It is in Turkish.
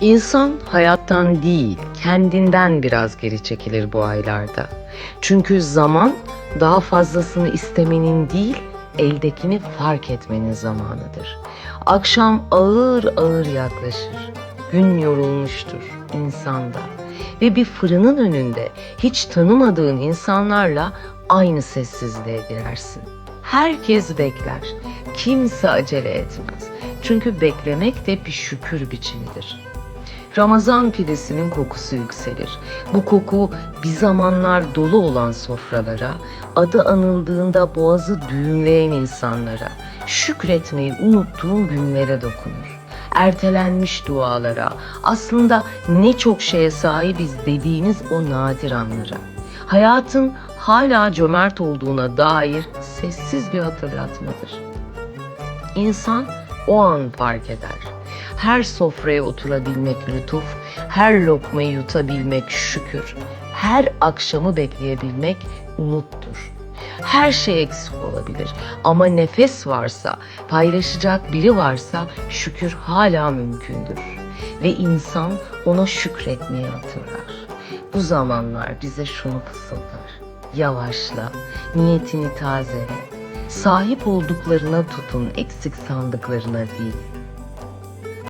İnsan hayattan değil, kendinden biraz geri çekilir bu aylarda. Çünkü zaman daha fazlasını istemenin değil, eldekini fark etmenin zamanıdır. Akşam ağır ağır yaklaşır. Gün yorulmuştur insanda. Ve bir fırının önünde hiç tanımadığın insanlarla aynı sessizliğe girersin. Herkes bekler. Kimse acele etmez. Çünkü beklemek de bir şükür biçimidir. Ramazan pidesinin kokusu yükselir. Bu koku bir zamanlar dolu olan sofralara, adı anıldığında boğazı düğümleyen insanlara, şükretmeyi unuttuğun günlere dokunur. Ertelenmiş dualara, aslında ne çok şeye sahibiz dediğiniz o nadir anlara. Hayatın hala cömert olduğuna dair sessiz bir hatırlatmadır. İnsan o an fark eder. Her sofraya oturabilmek lütuf, her lokmayı yutabilmek şükür, her akşamı bekleyebilmek umuttur. Her şey eksik olabilir ama nefes varsa, paylaşacak biri varsa şükür hala mümkündür. Ve insan ona şükretmeyi hatırlar. Bu zamanlar bize şunu fısıldar. Yavaşla, niyetini tazele, Sahip olduklarına tutun, eksik sandıklarına değil.